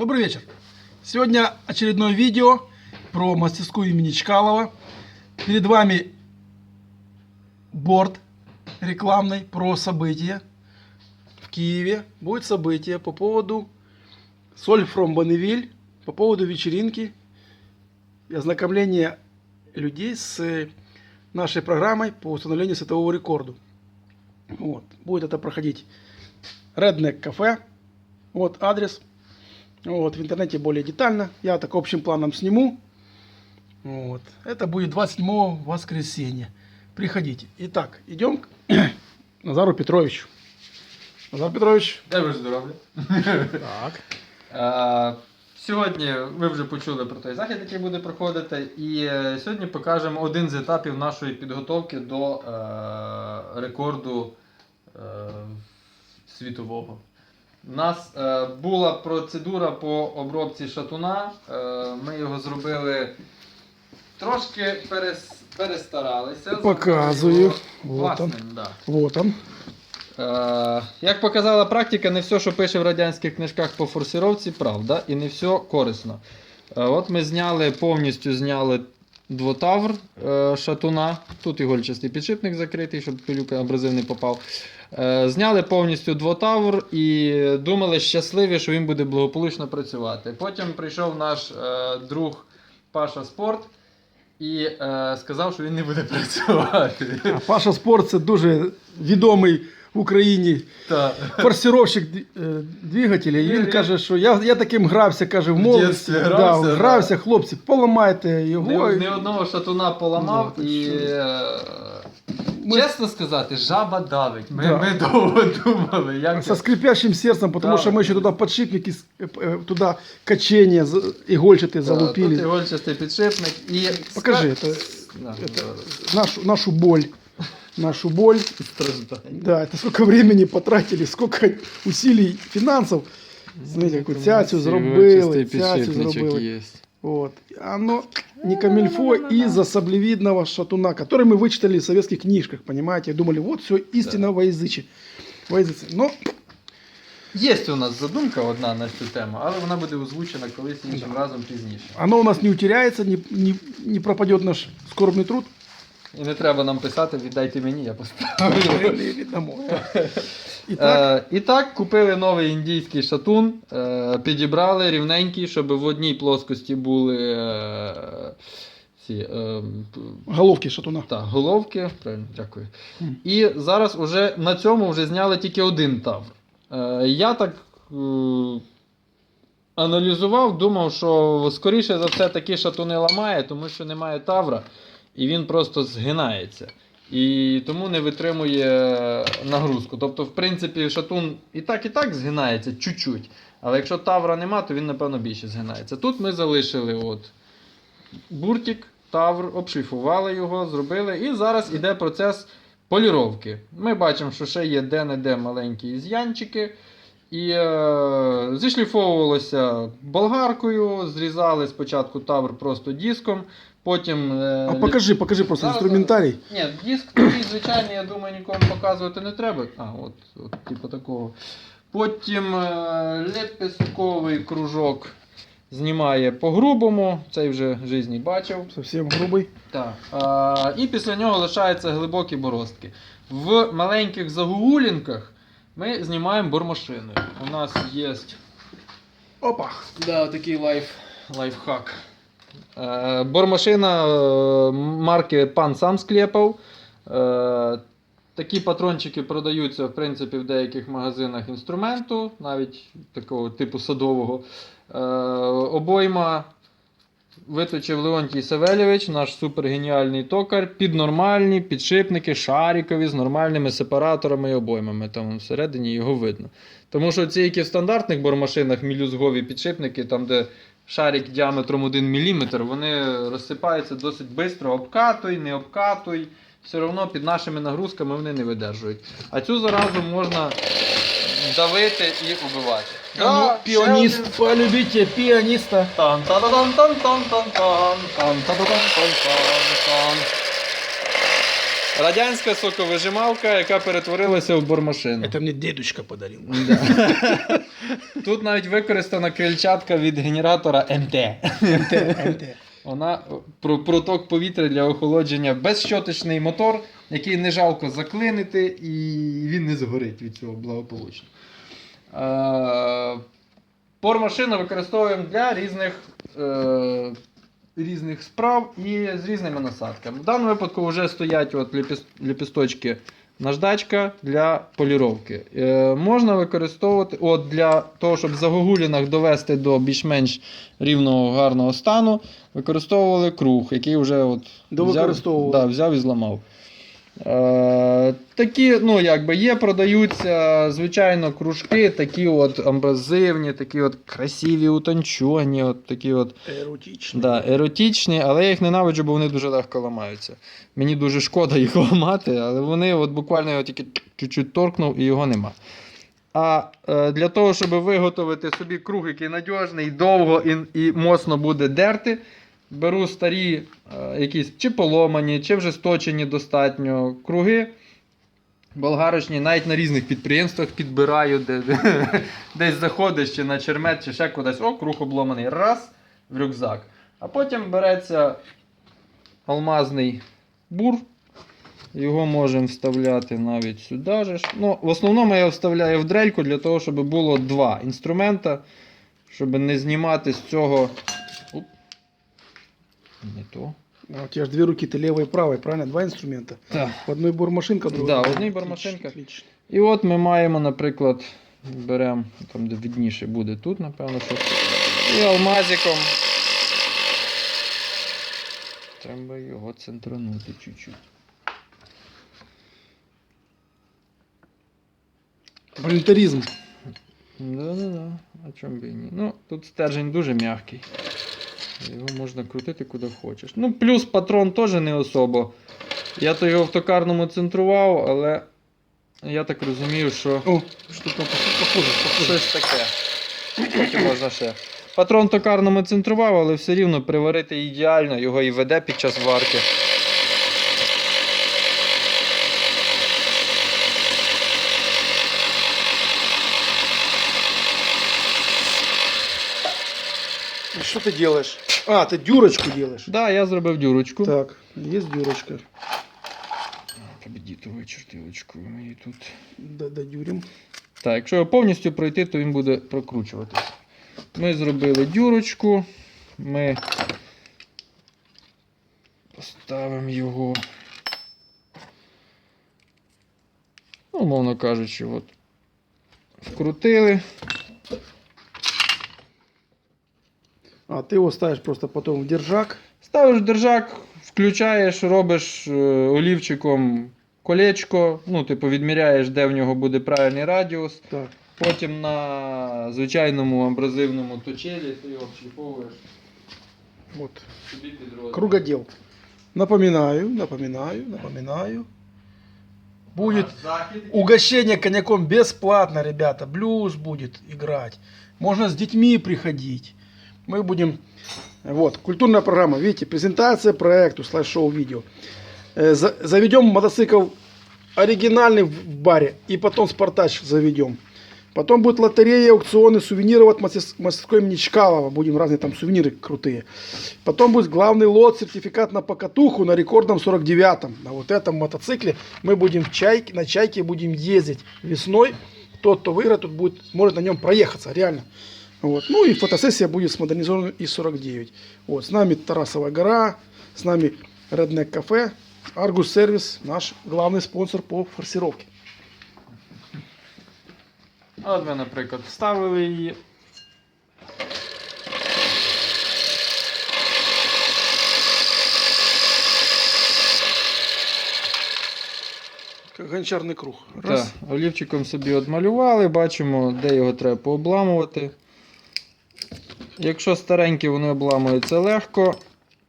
Добрый вечер. Сегодня очередное видео про мастерскую имени Чкалова. Перед вами борт рекламный про события. В Киеве будет событие по поводу Соль from Бонневиль, по поводу вечеринки и ознакомления людей с нашей программой по установлению светового рекорда. Вот. Будет это проходить Redneck кафе. Вот адрес. Вот, в интернете более детально. Я так общим планом сниму. Вот. Это будет 27 воскресенья. Приходите. Итак, идем к Назару Петровичу. Назар Петрович. Дай ви здоров'я. Так. Сьогодні ви вже почули про той захід, який буде проходити. І е, сьогодні покажемо один з етапів нашої підготовки до е, рекорду е, світового. У нас е, була процедура по обробці шатуна. Е, ми його зробили трошки перес, перестаралися. Показую. Вот он. да. Вот он. Е, як показала практика, не все, що пише в радянських книжках по форсировці, правда, і не все корисно. Е, от ми зняли, повністю зняли двотавр е, шатуна. Тут ігольчастий підшипник закритий, щоб пилюка абразив не попав. Е, зняли повністю двотавр і думали щасливі, що він буде благополучно працювати. Потім прийшов наш е, друг Паша Спорт і е, сказав, що він не буде працювати. А Паша Спорт це дуже відомий в Україні Та. форсировщик е, двигателя. І він каже, що я, я таким грався, каже, в молодості. грався, да, да. грався, хлопці, поламайте його. Не, не одного шатуна поламав Ну, ти і. що? е, Ми- Чесно сказати, жаба давить. Ми, Да. ми довго думали, як Со це. скрипящим сердцем, потому Да. что мы еще туда подшипники, с- э, э, туда качение за- игольчатые Та, залупили. Тут ігольчастий підшипник і. Покажи, ска- это, Да, это нашу, нашу боль. Нашу боль. страждання. Да, это сколько времени потратили, сколько усилий финансов. Смотрите, яку цяцю зробили, цяцю зробили. є. Вот. Оно не камильфо из-за саблевидного шатуна, который мы вычитали в советских книжках, понимаете? Думали, вот все истинно во языче. Во языце. Но Є у нас задумка одна на цю тему, але вона буде озвучена колись іншим разом пізніше. оно у нас не утеряется, не, не, не пропадет наш скорбный труд. І не треба нам писати, віддайте мені, я поставлю. Віддамо. Итак, Е, і так, купили новий індійський шатун, е, підібрали рівненький, щоб в одній плоскості були е, ці, е, головки шатуна. та, головки. Правильно, дякую. Мгм. І зараз уже на цьому вже зняли тільки один тавр. Е, я так е, аналізував, думав, що скоріше за все такі шатуни ламає, тому що немає тавра, і він просто згинається. І тому не витримує нагрузку. Тобто, в принципі, шатун і так, і так згинається чуть-чуть. Але якщо тавра нема, то він, напевно, більше згинається. Тут ми залишили от буртик, тавр, обшліфували його, зробили. І зараз іде процес поліровки. Ми бачимо, що ще є де-не-де маленькі з'янчики. І е, зішліфовувалося болгаркою, зрізали спочатку тавр просто диском, потім. Е, А покажи, покажи просто Зараз, інструментарій. ні, диск такий звичайний, я думаю, нікому показувати не треба. А, от, от типу такого. Потім е, лепестковий кружок знімає по-грубому, цей вже в житті бачив. Совсем грубий. Так. А, і після нього лишаються глибокі борозки. В маленьких загугулінках ми знімаємо бормашиною. У нас є Опа. Да, такий лайф, лайфхак. Е, бормашина е, марки Пан сам склепав. Е, такі патрончики продаються в принципі, в деяких магазинах інструменту, навіть такого типу садового. Обойма виточив Леонтій Савельович, наш супергеніальний токар, під нормальні підшипники, шарікові з нормальними сепараторами і обоймами. Там всередині його видно. Тому що ці, які в стандартних бормашинах мілюзгові підшипники, там де шарик діаметром 1 мм, вони розсипаються досить швидко, обкатуй, не обкатуй. Все одно під нашими нагрузками вони не видержують. А цю заразу можна давити і убивати. Да, ну, піаніст, полюбите піаніста. Тан Радянська соковижималка, яка перетворилася в бормашину. Это мне дедушка подарил. Да. Тут навіть використана крильчатка від генератора МТ. МТ. Вона про проток повітря для охолодження безщоточний мотор, який не жалко заклинити, і він не згорить від цього благополучно. Е, Пормашину використовуємо для різних, е, різних справ і з різними насадками. В даному випадку вже стоять от ліпісточки наждачка для поліровки. Е, можна використовувати от для того, щоб загогулінах довести до більш-менш рівного гарного стану, використовували круг, який вже от взяв, да, взяв і зламав. Е, такі, ну, якби є, продаються, звичайно, кружки, такі от амбразивні, такі от красиві, утончені, от такі от Эротично. Да, еротичні, але я їх ненавиджу, бо вони дуже легко ламаються. Мені дуже шкода їх ламати, але вони от буквально його тільки чуть-чуть торкнув і його нема. А е, для того, щоб виготовити собі круг, який надіжний, довго і, і моцно буде дерти, беру старі е, якісь чи поломані, чи вже сточені достатньо круги. Болгарочні, навіть на різних підприємствах підбираю, де, десь заходиш чи на чермет, чи ще кудись. О, круг обломаний. Раз в рюкзак. А потім береться алмазний бур. Його можемо вставляти навіть сюди. же. Ну, в основному я вставляю в дрельку для того, щоб було два інструмента, щоб не знімати з цього. Не то. А У тебя же две руки, ты левой и правой, правильно? Два инструмента. Так. В одной бормашинка, в другой. Да, в одній бормашинка. Отлично. І от ми маємо, наприклад, беремо, там де видніше буде тут, напевно, що. І алмазиком. Треба його центранути чуть-чуть. Волюнтаризм. Да-да-да, а чому б і ні. Ну, тут стержень дуже м'який. Його можна крутити куди хочеш. Ну, плюс патрон теж не особо. Я то його в токарному центрував, але я так розумію, що. О, что-то похоже, похоже. Щось таке. Потім можна ще. Патрон токарному центрував, але все рівно приварити ідеально, його і веде під час варки. И Что ты делаешь? А, ты дюрочку делаешь. Так, да, я зробив дюрочку. Так, есть дюрочка. Побідіть вичертилочку мені тут. Да, да, дюрим. Так, якщо його повністю пройти, то він буде прокручуватися. Ми зробили дюрочку. Ми поставимо його. Ну, умовно кажучи, от. Вкрутили. А, ты его ставишь просто потом в держак. Ставиш держак, включаєш, робиш е, олівчиком колечко, ну, типу, відміряєш, де в нього буде правильний радіус. Так. Потім на звичайному абразивному точелі ти його собі під розмір. Напоминаю, напоминаю, напоминаю. Будет угощение коньяком бесплатно, ребята. Блюз будет играть. Можно с детьми приходить. Мы будем... Вот, культурная программа. Видите, презентация проекту, слайд-шоу, видео. Э, за- Заведем мотоцикл оригинальный в баре. И потом спартач заведем. Потом будет лотерея, аукционы, сувениры от мастерс- мастерской имени Чкалова. Будем разные там сувениры крутые. Потом будет главный лот, сертификат на покатуху на рекордном 49-м. На вот этом мотоцикле мы будем в чайке, на чайке будем ездить весной. Тот, кто выиграет, тот будет, сможет на нем проехаться, реально. Вот. Ну и фотосессия будет с модернизованным И-49. Вот. С нами Тарасова гора, с нами Redneck кафе, Аргус Сервис, наш главный спонсор по форсировке. От ми, наприклад, вставили її. Как гончарный круг. Раз. Так, олівчиком собі одмалювали, бачимо, де його треба пообламувати. Якщо старенький, вони обламуються легко.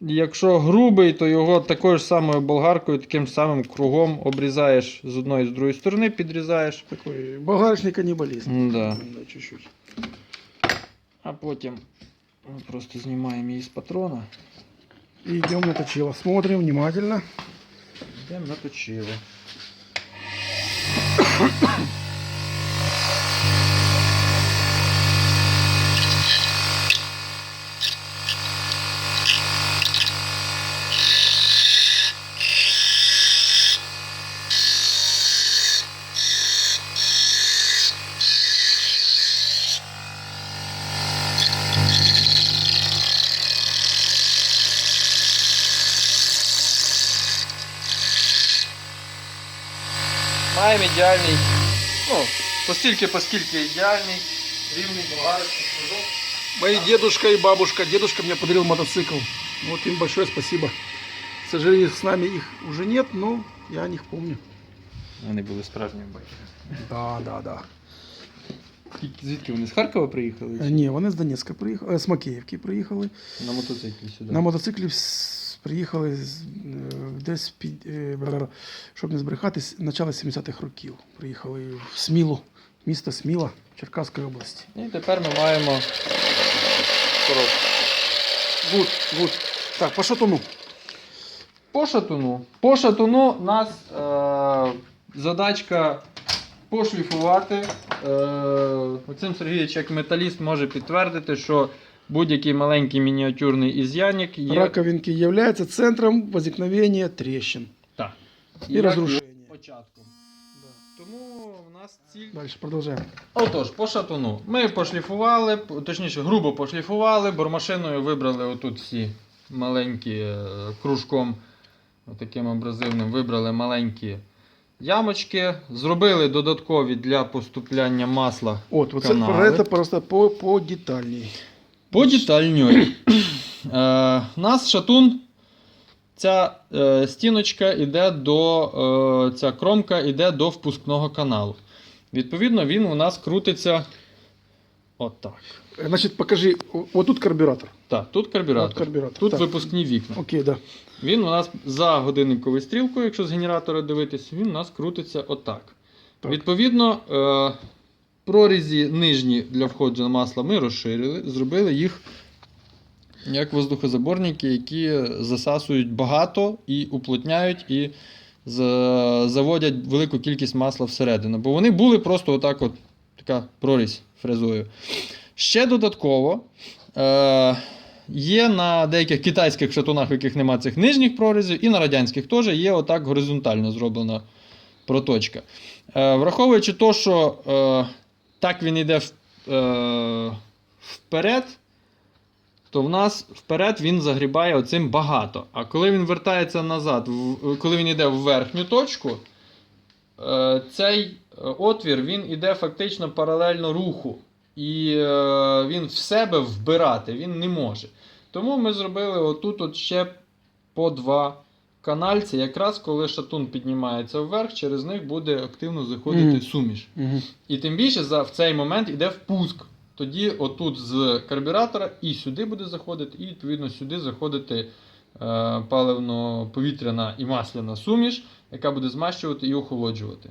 Якщо грубий, то його такою ж самою болгаркою, таким самим кругом обрізаєш з одної і з другої сторони, підрізаєш. Такой болгарочный каннибализм. Да. Да, чуть-чуть. А потім ми просто знімаємо її з патрона. И идем на точило. Смотрим внимательно. Йдемо на точило. Маємо ідеальний, ну, постільки, постільки ідеальний, рівний болгарочний кружок. Мои дедушка и бабушка. Дедушка мне подарил мотоцикл. Вот им большое спасибо. К сожалению, с нами их уже нет, но я о них помню. Вони були справжніми байками. Да, да, да. Звідки вони з Харкова приїхали? Е, Ні, вони з Донецька приїхали, е, з Макіївки приїхали. На мотоциклі сюди. На мотоциклі с- приїхали е, десь під, е, щоб не збрехатись, начало 70-х років. Приїхали в Смілу, місто Сміла, Черкаської області. І тепер ми маємо коробку. Гуд, гуд. Так, по шатуну. По шатуну. По шатуну у нас е, задачка пошліфувати. Е, Максим Сергійович, як металіст, може підтвердити, що будь-який маленький мініатюрний із'янник є. Раковинки являются центром возникновения трещин Так. и Як разрушения. є Початком. Тому в нас ціль. Дальше продолжаем. Отож, по шатуну. Ми пошліфували, точніше, грубо пошліфували, бормашиною вибрали отут всі маленькі е, кружком, таким абразивним, вибрали маленькі ямочки, зробили додаткові для поступляння масла вот Каналы. просто по, по детальней. По детальньорі. Е, у нас шатун. Ця е, стіночка іде до. Е, ця кромка іде до впускного каналу. Відповідно, він у нас крутиться отак. Значит, покажи, о- вот тут карбюратор. Так, тут карбюратор. Вот карбюратор. Тут Так. випускні вікна. Окей, да. Він у нас за годинниковою стрілкою, якщо з генератора дивитись, він у нас крутиться отак. Так. Відповідно, е, прорізі нижні для входження масла ми розширили, зробили їх як воздухозаборники, які засасують багато і уплотняють і заводять велику кількість масла всередину. Бо вони були просто отак, от, така прорізь фрезою. Ще додатково. Е, Є на деяких китайських шатунах, в яких немає цих нижніх прорізів, і на радянських теж є отак горизонтально зроблена проточка. Е, враховуючи те, що е, так він йде е, вперед, то в нас вперед він загрібає оцим багато. А коли він вертається назад, в- коли він йде в верхню точку, е, цей е, отвір він іде фактично паралельно руху. І е, він в себе вбирати він не може. Тому ми зробили отут от ще по два канальці, якраз коли шатун піднімається вверх, через них буде активно заходити Мгм. суміш. Мгм. І тим більше за, в цей момент йде впуск. Тоді отут з карбюратора і сюди буде заходити, і відповідно сюди заходити е, паливно-повітряна і масляна суміш, яка буде змащувати і охолоджувати.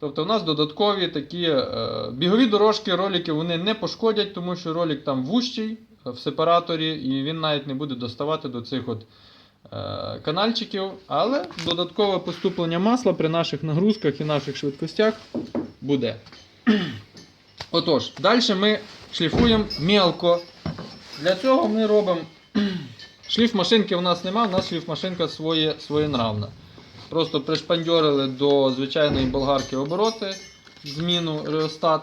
Тобто у нас додаткові такі е, бігові дорожки, ролики вони не пошкодять, тому що ролик там вущий е, в сепараторі, і він навіть не буде доставати до цих от канальчиків. Але додаткове поступлення масла при наших нагрузках і наших швидкостях буде. Отож, далі ми шліфуємо мелко. Для цього ми робимо. Шліф машинки у нас немає, у нас шліф машинка своє, своєнравна. Просто пришпандьорили до звичайної болгарки обороти, зміну реостат.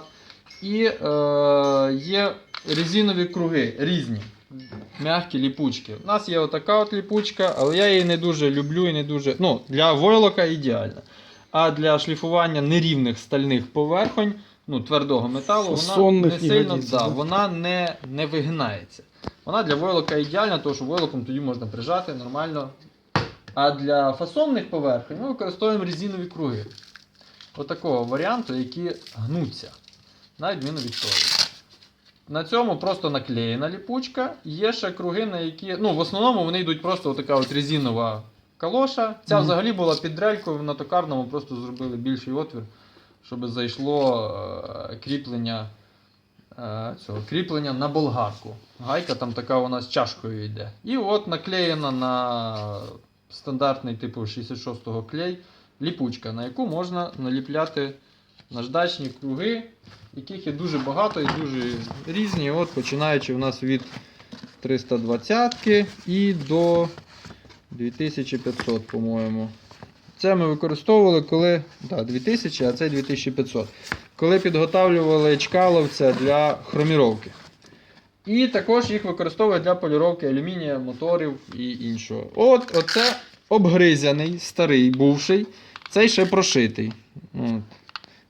І е, є резинові круги різні. Мягкі ліпучки. У нас є отака от ліпучка, але я її не дуже люблю і не дуже. Ну, для войлока ідеальна. А для шліфування нерівних стальних поверхонь, ну, твердого металу, вона не сильно да, вона не, не вигинається. Вона для войлока ідеальна, тому що войлоком тоді можна прижати нормально. А для фасонних поверхонь ми використовуємо резинові круги. Отакого варіанту, які гнуться. На відміну від того. На цьому просто наклеєна ліпучка. Є ще круги, на які. Ну, в основному вони йдуть просто отака от резинова калоша. Ця взагалі була під дрелькою, на токарному просто зробили більший отвір, щоб зайшло е, кріплення, е, цього, кріплення на болгарку. Гайка там така у нас чашкою йде. І от наклеєна на стандартний типу 66-го клей, ліпучка, на яку можна наліпляти наждачні круги, яких є дуже багато і дуже різні. От починаючи у нас від 320 і до 2500, по-моєму. Це ми використовували, коли. Да, 2000, а це 2500. Коли підготавлювали чкаловця для хроміровки. І також їх використовують для поліровки алюмінія, моторів і іншого. От оце обгризяний, старий, бувший, цей ще прошитий. От.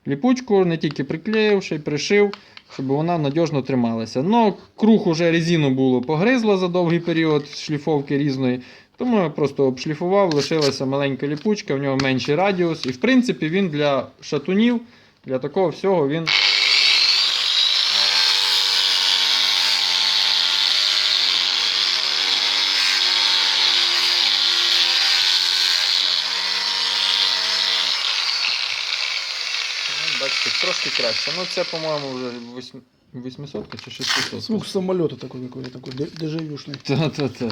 Ліпучку не тільки приклеїв, ще й пришив, щоб вона надіжно трималася. Ну, круг уже резину було погризло за довгий період шліфовки різної. Тому я просто обшліфував, лишилася маленька ліпучка, в нього менший радіус. І в принципі він для шатунів, для такого всього він. Ну, Бачите, трошки. Ну це, по-моєму, вже 800 чи 600. Звук самолета такой какой-то, такой де- дежавюшный. Та-та-та.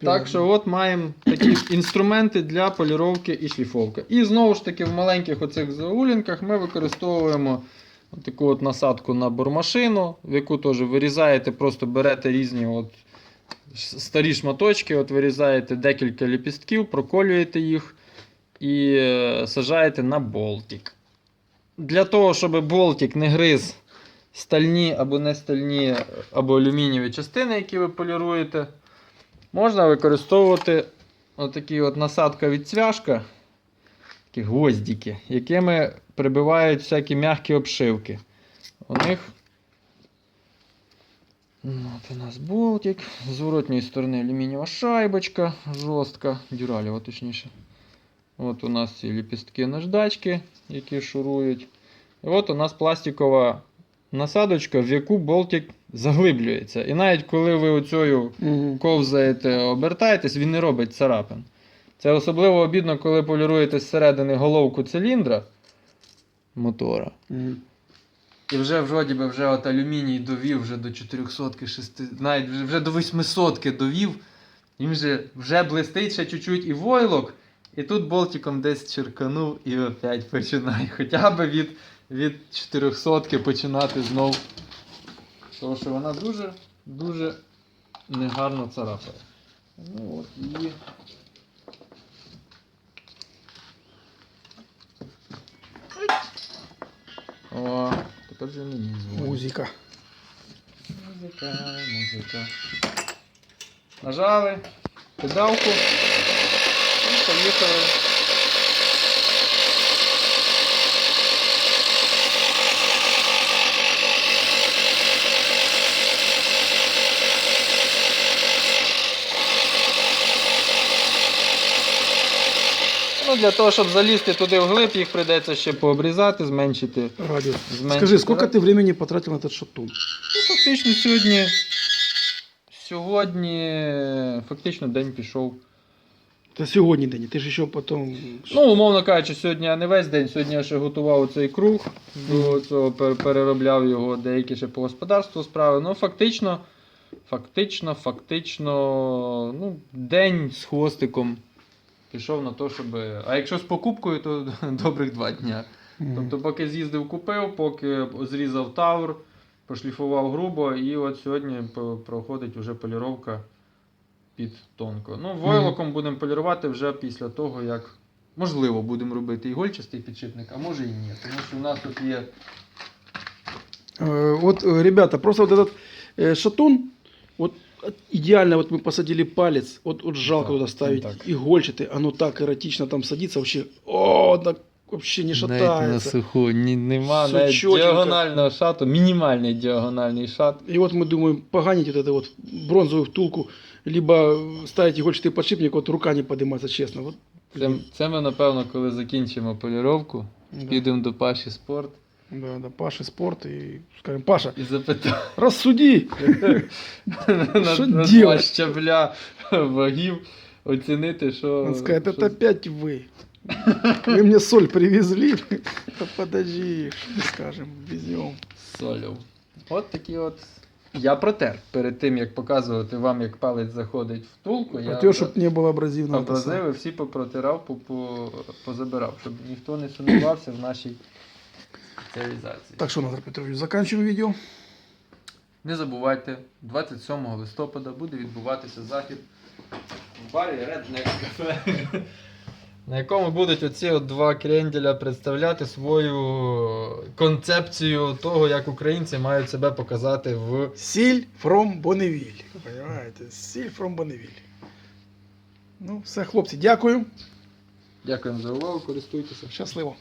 Так що от маємо такі інструменти для поліровки і шліфовки. І знову ж таки в маленьких оцих заулінках ми використовуємо таку от насадку на бормашину, в яку теж вирізаєте, просто берете різні от старі шматочки, от вирізаєте декілька ліпістків, проколюєте їх і е, сажаєте на болтик. Для того, щоб болтик не гриз стальні або не стальні, або алюмінієві частини, які ви поліруєте, можна використовувати отакі от насадка від цвяшка, такі гвоздики, якими прибивають всякі м'які обшивки. У них ну, от у нас болтик, зворотньої сторони алюмінієва шайбочка, жорстка, дюралєва точніше. От у нас ці ліпістки наждачки, які шурують. І от у нас пластикова насадочка, в яку болтик заглиблюється. І навіть коли ви оцею ковзаєте, обертаєтесь, він не робить царапин. Це особливо обідно, коли поліруєте зсередини головку циліндра мотора. Мгм. І вже вроді би вже от алюміній довів вже до 400 6, навіть вже, вже до 800 довів. Він вже, вже блистить ще чуть-чуть і войлок. І тут болтиком десь черканув і опять починає. Хоча б від, від 400 починати знов. Тому що вона дуже, дуже негарно царапає. Ну от і. О, тепер вже мені дзвонить. Музика. Музика, музика. Нажали педалку поїхали. Ну, для того, щоб залізти туди вглиб, їх прийдеться ще пообрізати, зменшити. Радио. Зменшити Скажи, сколько радіус. ты времени потратил на этот шатун? Ну, фактично сьогодні. Сьогодні фактично день пішов. Та сьогодні день, ти ж ще потім. Ну, умовно кажучи, сьогодні я не весь день, сьогодні я ще готував цей круг, до цього переробляв його деякі ще по господарству справи. Ну, фактично, фактично, фактично, ну, день з хвостиком пішов на те, щоб. А якщо з покупкою, то добрих два дня. Тобто, поки з'їздив, купив, поки зрізав тавр, пошліфував грубо, і от сьогодні проходить вже поліровка під тонко. Ну, войлоком будемо полірувати вже після того, як можливо будемо робити ігольчастий підшипник, а може і ні. Тому що у нас тут є. Э, Вот, э, ребята, просто вот этот э, шатун, вот э, идеально вот мы посадили палец, вот, вот жалко Так, туда ставить так. игольчатый, оно так эротично там садится, вообще, о, так вообще не шатается. суху ні, нема Все навіть чотенько. діагонального шату, мінімальний діагональний шат. И вот мы думаем поганить вот эту вот бронзовую втулку, либо э, ставить игольчатый подшипник, вот рука не поднимается, честно. Вот, Це, це ми, напевно, коли закінчимо поліровку, да, підемо до Паші спорт да, да, Паша спорт и скажем, Паша, і запитаємо. рассуди. на, Що на два делать? щабля вагів оцінити, що. Он скажет, що- это опять вы. Вы мне соль привезли. Да подожди, что мы скажем, везем. з солью. От такі от я протер. Перед тим, як показувати вам, як палець заходить в втулку, я Протер, щоб не було абразивного. абразиви всі попротирав, по- по- позабирав, щоб ніхто не сумнівався в нашій спеціалізації. Так що, Назар Петрович, заканчиваємо відео. Не забувайте, 27 листопада буде відбуватися захід в барі Redneck Cafe, на якому будуть оці от два кренделя представляти свою концепцію того, як українці мають себе показати в Сіль from Bonneville. Понимаєте? Сіль from Боневіль. Ну, все, хлопці, дякую. Дякуємо за увагу, користуйтеся. Щасливо.